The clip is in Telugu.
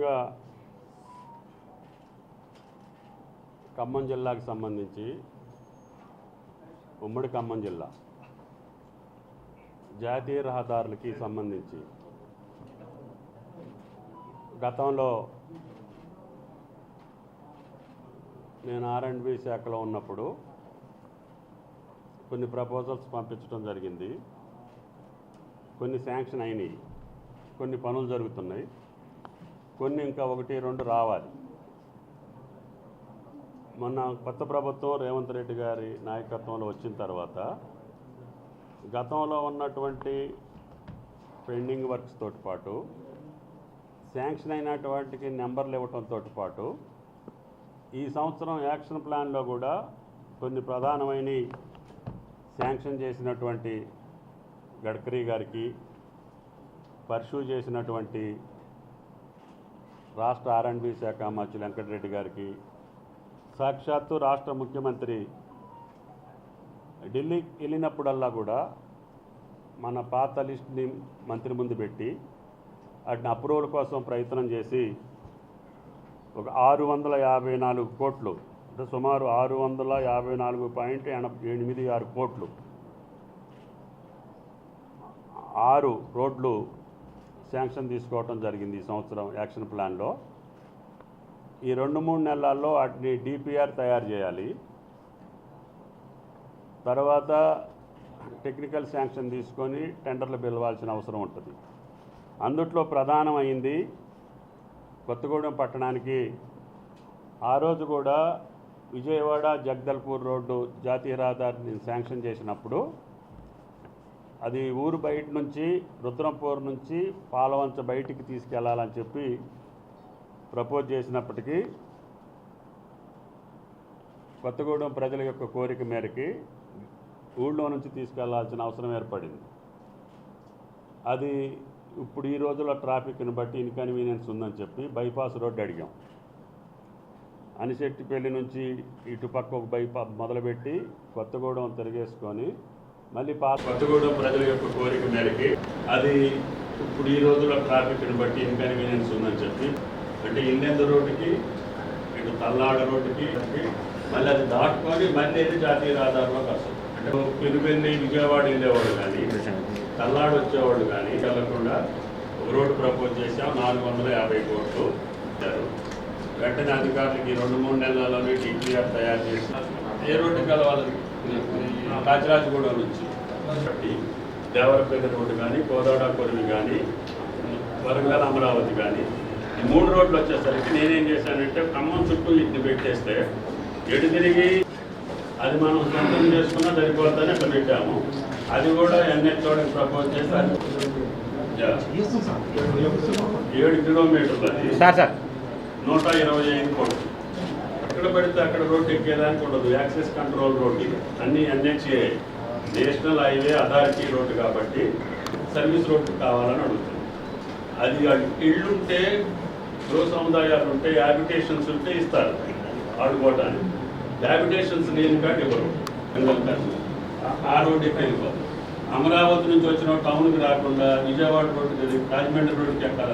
ముఖ్యంగా ఖమ్మం జిల్లాకు సంబంధించి ఉమ్మడి ఖమ్మం జిల్లా జాతీయ రహదారులకి సంబంధించి గతంలో నేను ఆర్ అండ్ బి శాఖలో ఉన్నప్పుడు కొన్ని ప్రపోజల్స్ పంపించడం జరిగింది. కొన్ని శాంక్షన్ అయినాయి. కొన్ని పనులు జరుగుతున్నాయి. కొన్ని ఇంకా ఒకటి రెండు రావాలి. మొన్న కొత్త ప్రభుత్వం రేవంత్ రెడ్డి గారి నాయకత్వంలో వచ్చిన తర్వాత గతంలో ఉన్నటువంటి పెండింగ్ వర్క్స్ తోటి పాటు శాంక్షన్ అయినటువంటికి నెంబర్లు ఇవ్వటంతో పాటు ఈ సంవత్సరం యాక్షన్ ప్లాన్లో కూడా కొన్ని ప్రధానమైన శాంక్షన్ చేసినటువంటి గడ్కరీ గారికి పర్షూ చేసినటువంటి రాష్ట్ర ఆర్ఎండ్బి శాఖ మంత్రి వెంకటరెడ్డి గారికి సాక్షాత్తు రాష్ట్ర ముఖ్యమంత్రి ఢిల్లీకి వెళ్ళినప్పుడల్లా కూడా మన పాత లిస్ట్ని మంత్రి ముందు పెట్టి వాటిని అప్రూవల్ కోసం ప్రయత్నం చేసి ఒక ఆరు వందల యాభై నాలుగు కోట్లు అంటే సుమారు ఆరు వందల యాభై నాలుగు పాయింట్ ఎనభై ఎనిమిది ఆరు కోట్లు ఆరు రోడ్లు శాంక్షన్ తీసుకోవటం జరిగింది ఈ సంవత్సరం యాక్షన్ ప్లాన్లో. ఈ రెండు మూడు నెలల్లో వాటిని డిపిఆర్ తయారు చేయాలి. తర్వాత టెక్నికల్ శాంక్షన్ తీసుకొని టెండర్లు పిలవాల్సిన అవసరం ఉంటుంది. అందుట్లో ప్రధానమైంది కొత్తగూడెం పట్టణానికి ఆ రోజు కూడా విజయవాడ జగదల్పూర్ రోడ్డు జాతీయ రహదారిని శాంక్షన్ చేసినప్పుడు అది ఊరు బయట నుంచి రుద్రంపూర్ నుంచి పాలవంచ బయటికి తీసుకెళ్ళాలని చెప్పి ప్రపోజ్ చేసినప్పటికీ కొత్తగూడెం ప్రజల యొక్క కోరిక మేరకి ఊళ్ళో నుంచి తీసుకెళ్ళాల్సిన అవసరం ఏర్పడింది. అది ఇప్పుడు ఈ రోజుల్లో ట్రాఫిక్ని బట్టి ఇన్కన్వీనియన్స్ ఉందని చెప్పి బైపాస్ రోడ్డు అడిగాం. అనిశెట్టిపల్లి నుంచి ఇటుపక్క ఒక బైపా మొదలుపెట్టి కొత్తగూడెం తిరిగేసుకొని మళ్ళీ కొత్తగూడెం ప్రజల యొక్క కోరిక మేరకి అది ఇప్పుడు ఈ రోజుల్లో ట్రాఫిక్ని బట్టి ఇన్కన్వీనియన్స్ ఉందని చెప్పి అంటే ఇన్నెందు రోడ్డుకి ఇటు తల్లాడ రోడ్డుకి మళ్ళీ అది దాటుకొని మళ్ళీ అయితే జాతీయ రహదారిలోకి వస్తుంది. అంటే పెరుగెళ్ళి విజయవాడ వెళ్ళేవాడు కానీ తల్లాడు వచ్చేవాడు కానీ వెళ్ళకుండా రోడ్డు ప్రపోజ్ చేసాం నాలుగు వందల యాభై కోట్లు ఇచ్చారు. వెంటనే అధికారులకి రెండు మూడు నెలల్లోనే డిపిఆర్ తయారు చేసిన ఏ రోడ్డు కలవాలి కాచిరాజగూడెం నుంచి. కాబట్టి దేవరపేట రోడ్డు కానీ కోదాడ కొరివి కానీ వరంగల్ అమరావతి కానీ ఈ మూడు రోడ్లు వచ్చేసరికి నేనేం చేశానంటే ఖమ్మం చుట్టూ వీటిని పెట్టేస్తే ఎటు తిరిగి అది మనం సొంతం చేసుకున్నా సరిపోతుందని అక్కడ పెట్టాము. అది కూడా ఎన్హెచ్ఓడికి ప్రపోజ్ చేసి అది. ఏడు కిలోమీటర్లు అది. Sir sir. నూట ఇరవై ఐదు కోట్లు. ఎక్కడ పడితే అక్కడ రోడ్డు ఎక్కేదానికి ఉండదు. యాక్సెస్ కంట్రోల్ రోడ్డు ఇది. అన్ని NHA national highway authority road కాబట్టి సర్వీస్ రోడ్డు కావాలని అడుగుతుంది అది ఇళ్ళుంటే గృహ సముదాయాలు ఉంటే హ్యాబిటేషన్స్ ఉంటే ఇస్తారు. ఆడుకోవడానికి హ్యాబిటేషన్స్ లేని కాదు ఇవ్వరు. ఆ రోడ్డు ఎక్కడ అమరావతి నుంచి వచ్చిన టౌన్కి రాకుండా విజయవాడ రోడ్డుకి రాజమండ్రి రోడ్డుకి ఎక్కాలి